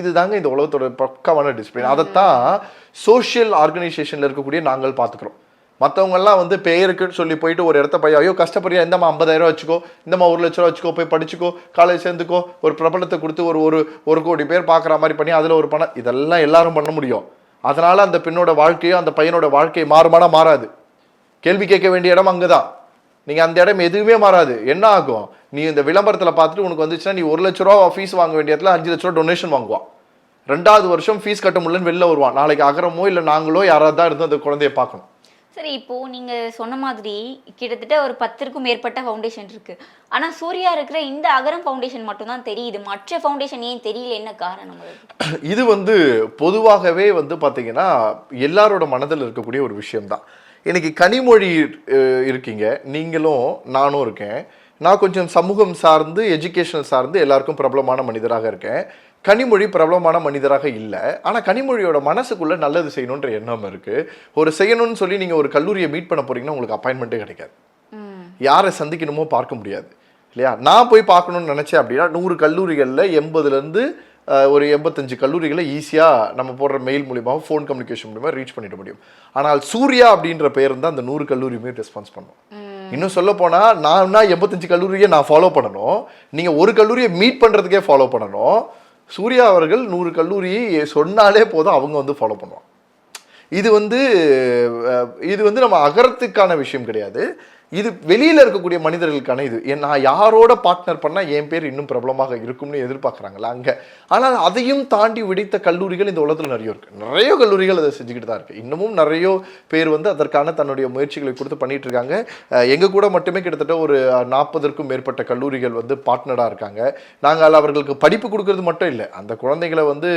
இதுதாங்க இந்த உலகத்தோட பக்கமான டிசிப்ளின் அதைத்தான் சோஷியல் ஆர்கனைசேஷனில் இருக்கக்கூடிய நாங்கள் பார்த்துக்கிறோம். மற்றவங்கெல்லாம் வந்து பெயருக்குன்னு சொல்லி போயிட்டு ஒரு இடத்த போய் ஐயோ கஷ்டப்படுறியா? இந்தம்மா ஐம்பதாயிரம் வச்சுக்கோ. இந்தம்மா ஒரு லட்ச ரூபா வச்சுக்கோ. போய் படிச்சுக்கோ. காலேஜ் சேர்ந்துக்கோ. ஒரு பிரபலத்தை கொடுத்து ஒரு ஒரு ஒரு கோடி பேர் பார்க்குற மாதிரி பண்ணி அதில் ஒரு பணம். இதெல்லாம் எல்லாரும் பண்ண முடியும். அதனால் அந்த பெண்ணோட வாழ்க்கையோ அந்த பையனோட வாழ்க்கை மாறுமானா மாறாது. கேள்வி கேட்க வேண்டிய இடம் அங்கே தான் நீங்கள் அந்த இடம் எதுவுமே மாறாது. என்ன ஆகும்? நீ இந்த விளம்பரத்துல பார்த்துட்டு உனக்கு வந்துச்சுன்னா நீ ஒரு லட்ச ரூபா ஃபீஸ் வாங்க வேண்டிய இடத்துல அஞ்சு லட்ச ரூபா டொனேஷன் வாங்குவான். ரெண்டாவது வருஷம் ஃபீஸ் கட்ட முடியலன்னு வெளில வருவான். நாளைக்கு அகரமோ இல்லை நாங்களோ யாராவது தான் இருந்து அந்த குழந்தைய பார்க்கணும். சரி இப்போ நீங்க சொன்ன மாதிரி கிட்டத்தட்ட ஒரு பத்திற்கும் மேற்பட்ட ஃபவுண்டேஷன் இருக்கு. ஆனா சூர்யா இருக்கிற இந்த அகரம் ஃபவுண்டேஷன் மட்டும் தான் தெரியுது. மற்ற ஃபவுண்டேஷன் ஏன் தெரியல? என்ன காரணம்? இது வந்து பொதுவாகவே வந்து பார்த்தீங்கன்னா எல்லாரோட மனதில் இருக்கக்கூடிய ஒரு விஷயம்தான். இன்னைக்கு கனிமொழி இருக்கீங்க. நீங்களும் நானும் இருக்கேன். நான் கொஞ்சம் சமூகம் சார்ந்து எஜுகேஷனல் சார்ந்து எல்லாருக்கும் பிரபலமான மனிதராக இருக்கேன். கனிமொழி பிரபலமான மனிதராக இல்லை. ஆனால் கனிமொழியோட மனசுக்குள்ள நல்லது செய்யணுன்ற எண்ணம் இருக்கு. ஒரு செய்யணும்னு சொல்லி நீங்கள் ஒரு கல்லூரியை மீட் பண்ண போறீங்கன்னா உங்களுக்கு அப்பாயின்மெண்ட்டே கிடைக்காது. யாரை சந்திக்கணுமோ பார்க்க முடியாது. இல்லையா? நான் போய் பார்க்கணும்னு நினச்சேன் அப்படின்னா நூறு கல்லூரிகளில் எண்பதுலேருந்து ஒரு எண்பத்தஞ்சு கல்லூரிகளை ஈஸியாக நம்ம போடுற மெயில் மூலியமாக ஃபோன் கம்யூனிகேஷன் மூலியமாக ரீச் பண்ணிட முடியும். ஆனால் சூர்யா அப்படின்ற பேர் தான் அந்த நூறு கல்லூரியுமே ரெஸ்பான்ஸ் பண்ணும். இன்னும் சொல்ல போனால் நான்னா எண்பத்தஞ்சு கல்லூரியை நான் ஃபாலோ பண்ணணும். நீங்கள் ஒரு கல்லூரியை மீட் பண்ணுறதுக்கே ஃபாலோ பண்ணணும். சூர்யா அவர்கள் நூறு கல்லூரியை சொன்னாலே போதும் அவங்க வந்து ஃபாலோ பண்ணுவாங்க. இது வந்து இது வந்து நம்ம அகரத்துக்கான விஷயம் கிடையாது. இது வெளியில் இருக்கக்கூடிய மனிதர்களுக்கான இது. நான் யாரோட பார்ட்னர் பண்ணால் என் பேர் இன்னும் பிரபலமாக இருக்கும்னு எதிர்பார்க்குறாங்களா அங்கே. ஆனால் அதையும் தாண்டி விடித்த கல்லூரிகள் இந்த உலகத்தில் நிறைய இருக்குது நிறைய கல்லூரிகள் அதை செஞ்சுக்கிட்டு தான் இருக்குது இன்னமும் நிறைய பேர் வந்து அதற்கான தன்னுடைய முயற்சிகளை கொடுத்து பண்ணிகிட்டு இருக்காங்க. எங்கள் கூட மட்டுமே கிட்டத்தட்ட ஒரு நாற்பதற்கும் மேற்பட்ட கல்லூரிகள் வந்து பார்ட்னராக இருக்காங்க. நாங்கள் அவர்களுக்கு படிப்பு கொடுக்கறது மட்டும் இல்லை. அந்த குழந்தைகளை வந்து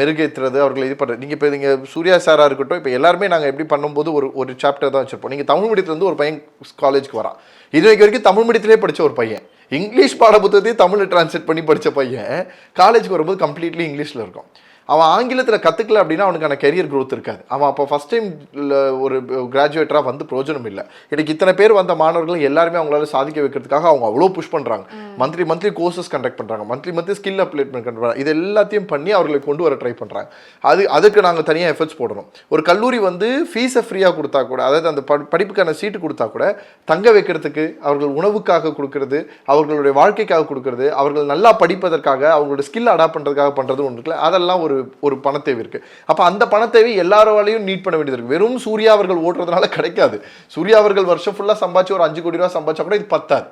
மெருகேற்றுறது அவர்களை இது பண்ணுறது நீங்கள் இப்போ நீங்கள் சூர்யா சாராக இருக்கட்டும் இப்போ எல்லாருமே நாங்கள் எப்படி பண்ணும்போது ஒரு ஒரு சாப்டர் தான் வச்சுருப்போம். நீங்கள் தமிழ் மீடியத்துலேருந்து ஒரு பையன் காலேஜுக்கு வரான். இது வரைக்கும் வரைக்கும் தமிழ் மீடியத்திலே படிச்ச ஒரு பையன். இங்கிலீஷ் பாட புத்தகத்தையும் தமிழில் டிரான்ஸ்லேட் பண்ணி படிச்ச பையன் காலேஜுக்கு வரும்போது கம்ப்ளீட்லி இங்கிலீஷில் இருக்கும் அவன் ஆங்கிலத்தில் கற்றுக்கல அப்படின்னா அவனுக்கான கெரியர் growth இருக்காது. அவன் அப்போ ஃபஸ்ட் டைம் ஒரு கிராஜுவேட்டராக வந்து பிரயோஜனம் இல்லை. எனக்கு இத்தனை பேர் வந்த மாணவர்கள் எல்லாருமே அவங்களால சாதிக்க வைக்கிறதுக்காக அவங்க அவ்வளோ புஷ் பண்ணுறாங்க மந்த்லி மந்த்லி கோர்சஸ் கண்டக்ட் பண்ணுறாங்க மந்த்லி மந்த்லி ஸ்கில் அப்டேட்மெண்ட் பண்ணுறாங்க இது எல்லாத்தையும் பண்ணி அவர்களை கொண்டு வர ட்ரை பண்ணுறாங்க அது அதுக்கு நாங்கள் தனியாக எஃபர்ட்ஸ் போடணும். ஒரு கல்லூரி வந்து ஃபீஸை ஃப்ரீயாக கொடுத்தா கூட அதாவது அந்த படி- படிப்புக்கான சீட்டு கொடுத்தா கூட தங்க வைக்கிறதுக்கு அவர்கள் உணவுக்காக கொடுக்கறது அவர்களுடைய வாழ்க்கைக்காக கொடுக்கறது அவர்கள் நல்லா படிப்பதற்காக அவங்களோட ஸ்கில் அடாப்ட் பண்ணுறதுக்காக பண்ணுறது ஒன்று இருக்குல்ல அதெல்லாம் ஒரு ஒரு பணத்தேவை இருக்கு. அப்போ அந்த பணத்தேவை எல்லாராலையும் நீட் பண்ண வேண்டியது இருக்கு. வெறும் சூர்யா அவர்கள் ஓட்டுறதுனால கிடைக்காது. சூர்யா அவர்கள் வருஷம் ஃபுல்லாக சம்பாதிச்சு ஒரு அஞ்சு கோடி ரூபா சம்பாதிச்சா கூட இது பத்தாது.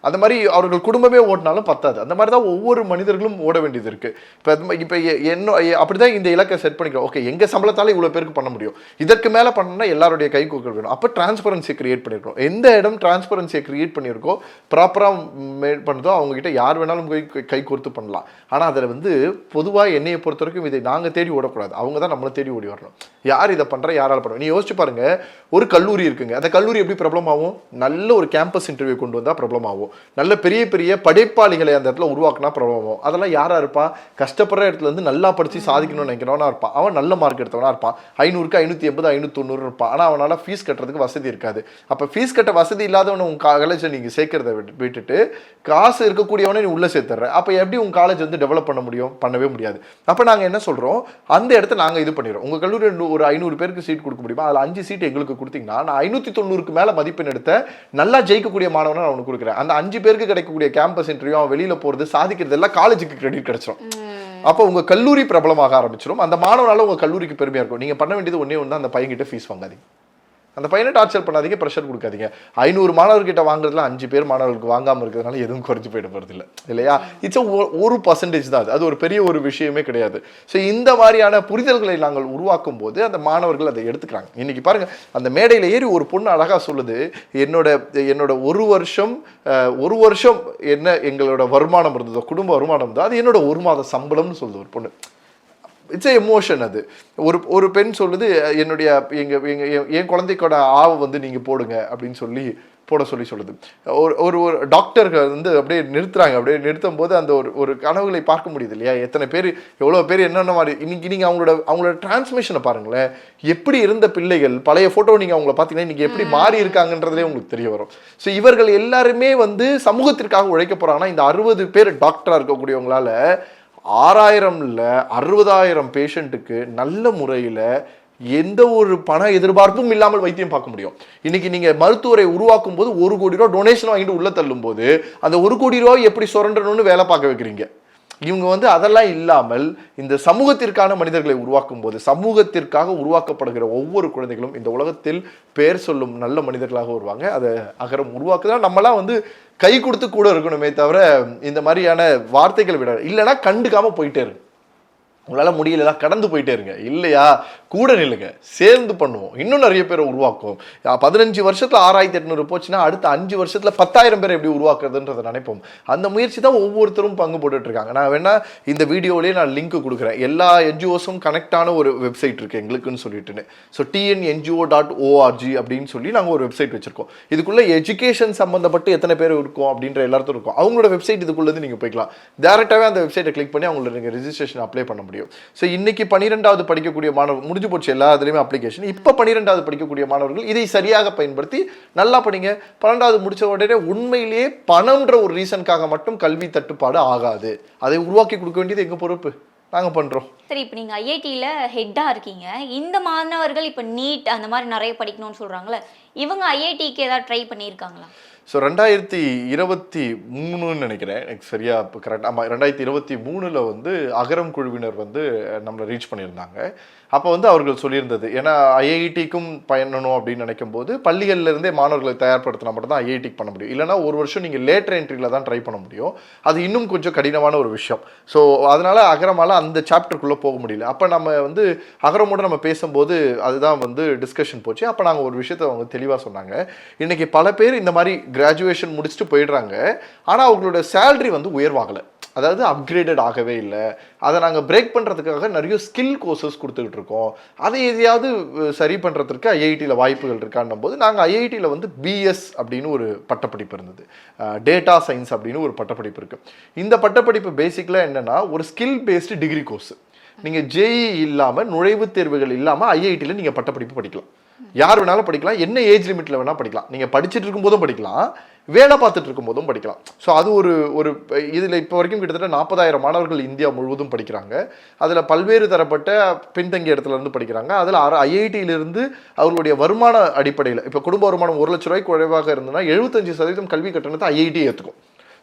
அந்த மாதிரி அவர்கள் குடும்பமே ஓட்டினாலும் பத்தாது. அந்த மாதிரி தான் ஒவ்வொரு மனிதர்களும் ஓட வேண்டியது இருக்குது இப்போ இப்போ என்ன அப்படிதான் இந்த இலக்கை செட் பண்ணிக்கிறோம். ஓகே எங்கள் சம்பளத்தால் இவ்வளோ பேருக்கு பண்ண முடியும்? இதற்கு மேலே பண்ணணும்னா எல்லாருடைய கை கூக்கல் வேணும். அப்போ டிரான்ஸ்பரன்சி கிரியேட் பண்ணியிருக்கோம் எந்த இடம் டிரான்ஸ்பரன்சியை கிரியேட் பண்ணியிருக்கோ ப்ராப்பராக மேட் பண்ணுதோ அவங்ககிட்ட யார் வேணாலும் போய் கை- கை கோர்த்து பண்ணலாம். ஆனால் அதில் வந்து பொதுவாக என்னையை பொறுத்த வரைக்கும் இதை நாங்கள் தேடி ஓடக்கூடாது. அவங்க தான் நம்மளை தேடி ஓடி வரணும். யார் இதை பண்ணுறா யாரால் பண்ணுவோம் நீ யோசிச்சு பாருங்கள் ஒரு கல்லூரி இருக்குங்க. அந்த கல்லூரி எப்படி பிரபலமாகும்? நல்ல ஒரு கேம்பஸ் இன்டர்வியூ கொண்டு வந்தால் ப்ராப்ளம் ஆகும் நல்ல பெரிய பெரிய படைப்பாளிகளை அந்த இடத்துல உருவாக்குனா பிரபலமாகும் அதெல்லாம் யாராக இருப்பா? கஷ்டப்படுற இடத்துல இருந்து நல்லா படித்து சாதிக்கணும்னு நினைக்கிறவனா இருப்பான் அவன் நல்ல மார்க் எடுத்தவனா இருப்பான். ஐநூறுக்கு ஐநூற்றி எண்பது ஐநூற்றி தொண்ணூறு இருப்பான். ஆனால் அவனால் ஃபீஸ் கட்டுறதுக்கு வசதி இருக்காது. அப்போ ஃபீஸ் கட்ட வசதி இல்லாதவனை உங்கள் காலேஜில் நீங்கள் சேர்க்கறத விட்டு- விட்டுட்டு காசு இருக்கக்கூடியவனை நீ உள்ளே சேர்த்துற அப்போ எப்படி உங்கள் காலேஜ் வந்து டெவலப் பண்ண முடியும்? பண்ணவே முடியாது. அப்போ நாங்கள் என்ன சொல்கிறோம் அந்த இடத்த நாங்கள் இது பண்ணிடுறோம். உங்கள் கல்லூரி ஒரு ஐநூறு பேருக்கு சீட் கொடுக்க முடியுமா? அதில் அஞ்சு சீட் எங்களுக்கு கொடுத்தீங்கன்னா நான் ஐநூற்றி தொண்ணூறுக்கு மேலே மதிப்பெண் எடுத்த நல்லா ஜெயிக்கக்கூடிய மாணவனை நான் அவனுக்கு கொடுக்குறேன். அந்த அஞ்சு பேருக்கு கிடைக்கக்கூடிய கேம்பஸ் இன்டர்வியூ அவன் வெளியில போறது சாதிக்கிறது எல்லாம் காலேஜுக்கு கிரெடிட் கிடைச்சிடும் அப்போ உங்க கல்லூரி பிரபலமாக ஆரம்பிச்சிடும் அந்த மாணவனால உங்க கல்லூரிக்கு பெருமையா இருக்கும். நீங்க பண்ண வேண்டியது ஒன்னே ஒன்று அந்த பையன்கிட்ட ஃபீஸ் வாங்காதீங்க. அந்த பையனை டார்ச்சர் பண்ணாதீங்க ப்ரெஷர் கொடுக்காதீங்க. ஐநூறு மாணவர்கிட்ட வாங்குறதுல அஞ்சு பேர் மாணவர்களுக்கு வாங்காமல் இருக்கிறதுனால எதுவும் குறைஞ்சி போயிட போகிறது இல்லை. இல்லையா? இட்ஸ் ஒரு பர்சன்டேஜ் தான் அது. அது ஒரு பெரிய ஒரு விஷயமே கிடையாது. ஸோ இந்த மாதிரியான புரிதல்களை நாங்கள் உருவாக்கும் போது அந்த மாணவர்கள் அதை எடுத்துக்கிறாங்க. இன்னைக்கு பாருங்கள் அந்த மேடையில் ஏறி ஒரு பொண்ணு அழகாக சொல்லுது என்னோட என்னோட ஒரு வருஷம் ஒரு வருஷம் என்ன எங்களோட வருமானம் இருந்ததோ குடும்ப வருமானம் இருந்ததோ அது என்னோட ஒரு மாத சம்பளம்னு சொல்லுது ஒரு பொண்ணு. இட்ஸ் எமோஷன் அது. ஒரு ஒரு பெண் சொல்லுது என்னுடைய எங்க எங்க என் குழந்தைக்கோட ஆவை வந்து நீங்க போடுங்க அப்படின்னு சொல்லி போட சொல்லி சொல்லுது. ஒரு ஒரு ஒரு டாக்டர்கள் வந்து அப்படியே நிறுத்துறாங்க. அப்படியே நிறுத்தும் போது அந்த ஒரு ஒரு கனவுகளை பார்க்க முடியுது இல்லையா? எத்தனை பேர் எவ்வளோ பேர் என்னென்ன மாதிரி இன்னைக்கு நீங்கள் அவங்களோட அவங்களோட டிரான்ஸ்மிஷனை பாருங்களேன். எப்படி இருந்த பிள்ளைகள் பழைய ஃபோட்டோ நீங்கள் அவங்கள பார்த்தீங்கன்னா இன்னைக்கு எப்படி மாறி இருக்காங்கன்றதே உங்களுக்கு தெரிய வரும். ஸோ இவர்கள் எல்லாருமே வந்து சமூகத்திற்காக உழைக்க போகிறாங்கன்னா இந்த அறுபது பேர் டாக்டராக இருக்கக்கூடியவங்களால ஆறாயிரம்ல அறுபதாயிரம் பேஷண்ட்டுக்கு நல்ல முறையில் எந்த ஒரு பண எதிர்பார்ப்பும் இல்லாமல் வைத்தியம் பார்க்க முடியும். இன்னைக்கு நீங்க மருத்துவரை உருவாக்கும் போது ஒரு கோடி ரூபா டொனேஷன் வாங்கிட்டு உள்ள தள்ளும் போது அந்த ஒரு கோடி ரூபாய் எப்படி சுரண்டணும்னு வேலை பார்க்க வைக்கிறீங்க? இவங்க வந்து அதெல்லாம் இல்லாமல் இந்த சமூகத்திற்கான மனிதர்களை உருவாக்கும் போது சமூகத்திற்காக உருவாக்கப்படுகிற ஒவ்வொரு குழந்தைகளும் இந்த உலகத்தில் பெயர் சொல்லும் நல்ல மனிதர்களாக வருவாங்க. அதை அகரம் உருவாக்குதான் நம்மளாம் வந்து கை கொடுத்து கூட இருக்கணுமே தவிர இந்த மாதிரியான வார்த்தைகள் விட இல்லைன்னா கண்டுக்காமல் போயிட்டே இருக்கு உங்களால் முடியலனா கடந்து போயிட்டே இருங்க. இல்லையா? கூட நில்லுங்க. சேர்ந்து பண்ணுவோம். இன்னும் நிறைய பேரை உருவாக்குவோம். பதினஞ்சு வருஷத்தில் ஆறாயிரத்தி எட்நூறு போச்சுன்னா அடுத்த அஞ்சு வருஷத்தில் பத்தாயிரம் பேரை எப்படி உருவாக்குறதுன்றதை நினைப்போம். அந்த முயற்சி தான் ஒவ்வொருத்தரும் பங்கு போட்டுட்ருக்காங்க. நான் வேணால் இந்த வீடியோலேயே நான் லிங்க் கொடுக்குறேன். எல்லா என்ஜிஓஸும் கனெக்டான ஒரு வெப்சைட் இருக்குது எங்களுக்குன்னு சொல்லிட்டுன்னு. So TN NGO dot org அப்படின்னு சொல்லி நாங்கள் ஒரு வெப்சைட் வச்சுருக்கோம். இதுக்குள்ளே எஜுகேஷன் சம்மந்தப்பட்டு எத்தனை பேர் இருக்கும் அப்படின்ற எல்லாத்துக்கும் இருக்கும். அவங்களோட வெப்சைட் இதுக்குள்ளேருந்து நீங்கள் போய்க்கலாம். டேரெக்டாகவே அந்த வெப்சைட்டை கிளிக் பண்ணி அவங்களோட நீங்கள் ரிஜிஸ்ட்ரேஷன் அப்ளை பண்ண முடியும். ஸோ இன்னைக்கு பன்னிரெண்டாவது படிக்கக்கூடிய மாணவர் முடிஞ்சு போச்சு எல்லா இதுலேயுமே அப்ளிகேஷன் இப்போ பன்னிரெண்டாவது படிக்கக்கூடிய மாணவர்கள் இதை சரியாக பயன்படுத்தி நல்லா படிங்க. பன்னெண்டாவது முடிச்ச உடனே உண்மையிலேயே பணம்ன்ற ஒரு ரீசனுக்காக மட்டும் கல்வி தட்டுப்பாடு ஆகாது. அதை உருவாக்கி கொடுக்க வேண்டியது எங்கள் பொறுப்பு? நாங்கள் பண்ணுறோம் சரி இப்போ நீங்கள் ஐஐடியில் ஹெட்டாக இருக்கீங்க. இந்த மாணவர்கள் இப்போ நீட் அந்த மாதிரி நிறைய படிக்கணும்னு சொல்கிறாங்களே இவங்க ஐஐடிக்கு ஏதாவது ட்ரை பண்ணியிருக்காங்களா? ஸோ ரெண்டாயிரத்தி இருபத்தி மூணுன்னு நினைக்கிறேன். எனக்கு சரியாக இப்போ கரெக்ட் ஆமாம் ரெண்டாயிரத்தி இருபத்தி மூணில் வந்து அகரம் குழுவினர் வந்து நம்மளை ரீச் பண்ணியிருந்தாங்க. அப்போ வந்து அவர்கள் சொல்லியிருந்தது. ஏன்னா ஐஐடிக்கும் பயணணும் அப்படின்னு நினைக்கும் போது பள்ளிகள்ல இருந்தே மாணவர்களை தயார்படுத்தினா மட்டும் தான் ஐஐடிக்கு பண்ண முடியும். இல்லைனா ஒரு வருஷம் நீங்கள் லேட்டர் என்ட்ரியில் தான் ட்ரை பண்ண முடியும். அது இன்னும் கொஞ்சம் கடினமான ஒரு விஷயம். ஸோ அதனால் அகரமால அந்த சாப்டருக்குள்ளே போக முடியல. அப்போ நம்ம வந்து அகரமோடு நம்ம பேசும்போது அதுதான் வந்து டிஸ்கஷன் போச்சு. அப்போ நாங்கள் ஒரு விஷயத்தை அவங்க தெளிவாக சொன்னாங்க. இன்றைக்கி பல பேர் இந்த மாதிரி கிராஜுவேஷன் முடிச்சுட்டு போயிடுறாங்க. ஆனால் அவங்களோட சேல்ரி வந்து உயர்வாகலை. அதாவது அப்கிரேடட் ஆகவே இல்லை. அதை நாங்கள் பிரேக் பண்ணுறதுக்காக நிறைய ஸ்கில் கோர்சஸ் கொடுத்துக்கிட்டு இருக்கோம். அதை எதையாவது சரி பண்ணுறதுக்கு ஐஐடியில் வாய்ப்புகள் இருக்கான்னும் போது நாங்கள் ஐஐடியில் வந்து பிஎஸ் அப்படின்னு ஒரு பட்டப்படிப்பு இருந்தது. டேட்டா சயின்ஸ் அப்படின்னு ஒரு பட்டப்படிப்பு இருக்குது இந்த பட்டப்படிப்பு பேசிக்கில் என்னென்னா ஒரு ஸ்கில் பேஸ்டு டிகிரி கோர்ஸ் நீங்கள் ஜேஇ இல்லாமல் நுழைவுத் தேர்வுகள் இல்லாமல் ஐஐடியில் நீங்கள் பட்டப்படிப்பு படிக்கலாம். யார் வேணாலும் படிக்கலாம். என்ன ஏஜ் லிமிட்டில் வேணால் படிக்கலாம். நீங்கள் படிச்சுட்டு இருக்கும்போதும் படிக்கலாம். வேலை பார்த்துட்டு இருக்கும்போதும் படிக்கலாம். ஸோ அது ஒரு ஒரு இதில் இப்போ வரைக்கும் கிட்டத்தட்ட நாற்பதாயிரம் மாணவர்கள் இந்தியா முழுவதும் படிக்கிறாங்க. அதில் பல்வேறு தரப்பட்ட பின்தங்கிய இடத்துல இருந்து படிக்கிறாங்க. அதில் ஐஐடியிலிருந்து அவர்களுடைய வருமான அடிப்படையில் இப்போ குடும்ப வருமானம் ஒரு லட்ச ரூபாய்க்கு குறைவாக இருந்ததுன்னா எழுபத்தஞ்சு சதவீதம் கல்வி கட்டணத்தை ஐஐடி ஏற்றுக்கும்.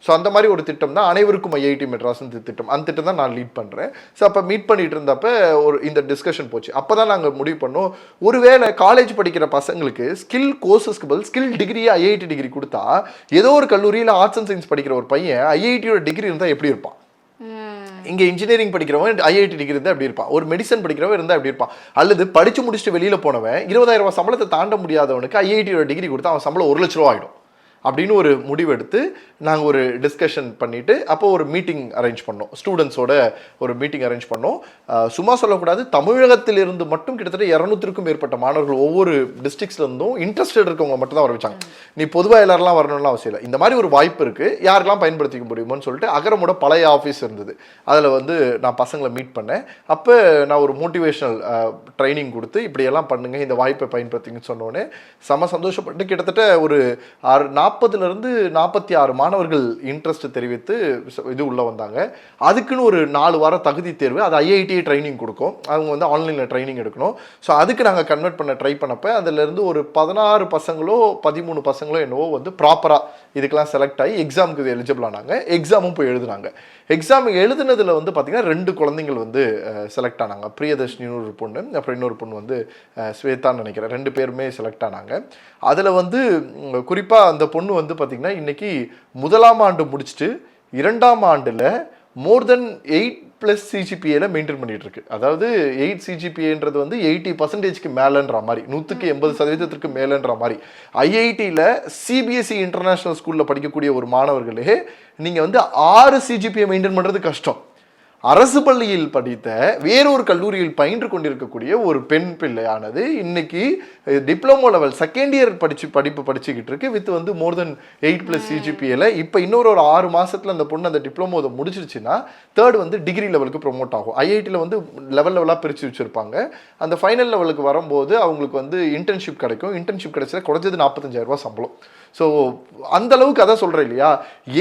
ஸோ அந்த மாதிரி ஒரு திட்டம் தான் அனைவருக்கும் ஐஐடி மெட்ராஸ் திட்டம். அந்த திட்டம் தான் நான் லீட் பண்ணுறேன் ஸோ அப்போ மீட் பண்ணிட்டு இருந்தப்ப ஒரு இந்த டிஸ்கஷன் போச்சு. அப்போ தான் நாங்கள் முடிவு பண்ணோம். ஒருவேளை காலேஜ் படிக்கிற பசங்களுக்கு ஸ்கில் கோர்சஸ்க்கு பதில் ஸ்கில் டிகிரி ஐஐடி டிகிரி கொடுத்தா ஏதோ ஒரு கல்லூரியில் ஆர்ட்ஸ் அண்ட் சயின்ஸ் படிக்கிற ஒரு பையன் ஐஐடியோட டிகிரி இருந்தால் எப்படி இருப்பான்? இங்கே இன்ஜினியரிங் படிக்கிறவன் ஐஐடி டிகிரி இருந்தால் எப்படி இருப்பான்? ஒரு மெடிசன் படிக்கிறவன் இருந்தால் எப்படி இருப்பான்? அல்லது படிச்சு முடிச்சுட்டு வெளியில் போனவன் இருபதாயிரம் ரூபாய் சம்பளத்தை தாண்ட முடியாதவனுக்கு ஐஐடியோட டிகிரி கொடுத்தா அவன் சம்பளம் ஒரு லட்ச ரூபா ஆகிடும் அப்படின்னு ஒரு முடிவெடுத்து நாங்கள் ஒரு டிஸ்கஷன் பண்ணிவிட்டு அப்போ ஒரு மீட்டிங் அரேஞ்ச் பண்ணோம். ஸ்டூடெண்ட்ஸோட ஒரு மீட்டிங் அரேஞ்ச் பண்ணோம். சும்மா சொல்லக்கூடாது தமிழகத்திலிருந்து மட்டும் கிட்டத்தட்ட இரநூத்திற்கும் மேற்பட்ட மாணவர்கள் ஒவ்வொரு டிஸ்ட்ரிக்ஸ்லேருந்தும் இன்ட்ரெஸ்டட் இருக்கவங்க மட்டும் தான் வர வச்சாங்க நீ பொதுவாக எல்லாரெல்லாம் வரணும்லாம் அவசியம் இல்லை. இந்த மாதிரி ஒரு வாய்ப்பு இருக்குது யாரெல்லாம் பயன்படுத்திக்க முடியுமோன்னு சொல்லிட்டு அகரமோட பழைய ஆஃபீஸ் இருந்தது. அதில் வந்து நான் பசங்களை மீட் பண்ணேன். அப்போ நான் ஒரு மோட்டிவேஷனல் ட்ரைனிங் கொடுத்து இப்படியெல்லாம் பண்ணுங்கள் இந்த வாய்ப்பை பயன்படுத்திங்கன்னு சொன்னோடனே செம சந்தோஷப்பட்டு கிட்டத்தட்ட ஒரு ஆறு நாற்பதுலேருந்து நாற்பத்தி ஆறு மாணவர்கள் இன்ட்ரெஸ்ட் தெரிவித்து இது உள்ளே வந்தாங்க. அதுக்குன்னு ஒரு நாலு வாரம் தகுதி தேர்வு அது ஐஐடி ட்ரைனிங் கொடுக்கும். அவங்க வந்து ஆன்லைனில் ட்ரைனிங் எடுக்கணும். ஸோ அதுக்கு நாங்கள் கன்வெர்ட் பண்ண ட்ரை பண்ணப்போ அதுலேருந்து ஒரு பதினாறு பசங்களோ பதிமூணு பசங்களோ என்னவோ வந்து ப்ராப்பராக இதுக்கெல்லாம் செலக்ட் ஆகி எக்ஸாமுக்கு எலிஜிபிள் ஆனாங்க. எக்ஸாமும் போய் எழுதுனாங்க. எக்ஸாம் எழுதுனதில் வந்து பார்த்திங்கன்னா ரெண்டு குழந்தைங்கள் வந்து செலக்ட் ஆனாங்க. பிரியதர்ஷினின்னு ஒரு பொண்ணு அப்புறம் இன்னொரு பொண்ணு வந்து ஸ்வேதான்னு நினைக்கிறேன். ரெண்டு பேருமே செலக்ட் ஆனாங்க. அதில் வந்து குறிப்பாக அந்த பொண்ணு வந்து பார்த்திங்கன்னா இன்னைக்கு முதலாம் ஆண்டு முடிச்சுட்டு இரண்டாம் ஆண்டில் மோர் தென் எயிட் ப்ளஸ் சிஜிபிஏல மெயின்டைன் பண்ணிட்டு இருக்கு அதாவது எயிட் சிஜிபிஏன்றது வந்து எயிட்டி பர்சன்டேஜ்க்கு மேலன்ற மாதிரி நூற்றுக்கு எண்பது சதவீதத்திற்கு மேலன்ற மாதிரி. ஐஐடியில் சிபிஎஸ்சி இன்டர்நேஷனல் ஸ்கூலில் படிக்கக்கூடிய ஒரு மாணவர்களே நீங்கள் வந்து ஆறு சிஜிபிஏ மெயின்டைன் பண்ணுறது கஷ்டம். அரசு பள்ளியில் படித்த வேறொரு கல்லூரியில் பயின்று கொண்டிருக்கக்கூடிய ஒரு பெண் பிள்ளையானது இன்னைக்கு டிப்ளமோ லெவல் செகண்ட் இயர் படிச்சு படிப்பு படிச்சுக்கிட்டு இருக்கு. வித் வந்து மோர் தென் எயிட் பிளஸ் சிஜிபிஏல இப்போ இன்னொரு ஒரு ஆறு மாசத்துல அந்த பொண்ணு அந்த டிப்ளமோ இதை முடிச்சிருச்சுன்னா தேர்ட் வந்து டிகிரி லெவலுக்கு ப்ரொமோட் ஆகும். ஐஐடியில் வந்து லெவல் லெவலாக பிரித்து வச்சிருப்பாங்க. அந்த ஃபைனல் லெவலுக்கு வரும்போது அவங்களுக்கு வந்து இன்டர்ன்ஷிப் கிடைக்கும். இன்டர்ன்ஷிப் கிடைச்சா குறைஞ்சது 45000 ரூபாய் சம்பளம். ஸோ அந்த அளவுக்கு அதான் சொல்கிறேன் இல்லையா?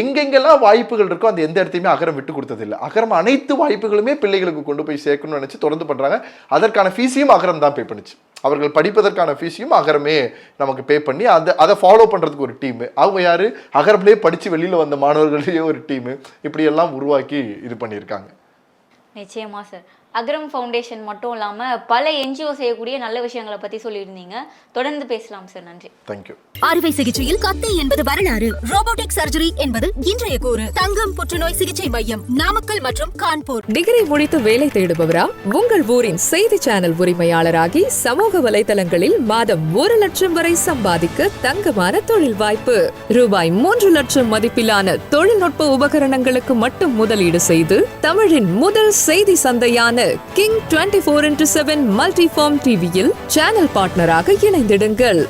எங்கெங்கெல்லாம் வாய்ப்புகள் இருக்கோ அந்த எந்த இடத்தையுமே அகரம் விட்டு கொடுத்ததில்லை. அகரம் அனைத்து வாய்ப்புகளுமே பிள்ளைகளுக்கு கொண்டு போய் சேர்க்கணும்னு நினச்சி தொடர்ந்து பண்ணுறாங்க அதற்கான ஃபீஸையும் அகரம் தான் பே பண்ணுச்சு. அவர்கள் படிப்பதற்கான ஃபீஸையும் அகரமே நமக்கு பே பண்ணி அதை அதை ஃபாலோ பண்ணுறதுக்கு ஒரு டீமு அவங்க யார்? அகரம்லேயே படித்து வெளியில் வந்த மாணவர்களையே ஒரு டீமு இப்படியெல்லாம் உருவாக்கி இது பண்ணியிருக்காங்க. நிச்சயமா சார் அக்ரம் ஃபவுண்டேஷன் மட்டும் இல்லாம பல என்ஜிஓ செய்யக்கூடிய நல்ல விஷயங்களை பத்தி சொல்லியிருந்தீங்க. தொடர்ந்து பேசலாம் சார். நன்றி. தேங்க்யூ அறுவை சிகிச்சையில் கத்தை என்பது வரலாறு. ரோபோட்டிக் சர்ஜரி என்பது இன்றைய கூறு. தங்கம் புற்றுநோய் சிகிச்சை மையம் நாமக்கல் மற்றும் கான்பூர். டிகிரி முடித்து வேலை தேடுபவரா? உங்கள் ஊரின் செய்தி சேனல் உரிமையாளராகி சமூக வலைதளங்களில் மாதம் ஒரு லட்சம் வரை சம்பாதிக்க தங்கமான தொழில் வாய்ப்பு. ரூபாய் மூன்று லட்சம் மதிப்பிலான தொழில்நுட்ப உபகரணங்களுக்கு மட்டும் முதலீடு செய்து தமிழின் முதல் செய்தி சந்தையான King twenty four into seven multiform டிவியில் சேனல் பார்ட்னராக இணைந்திடுங்கள்.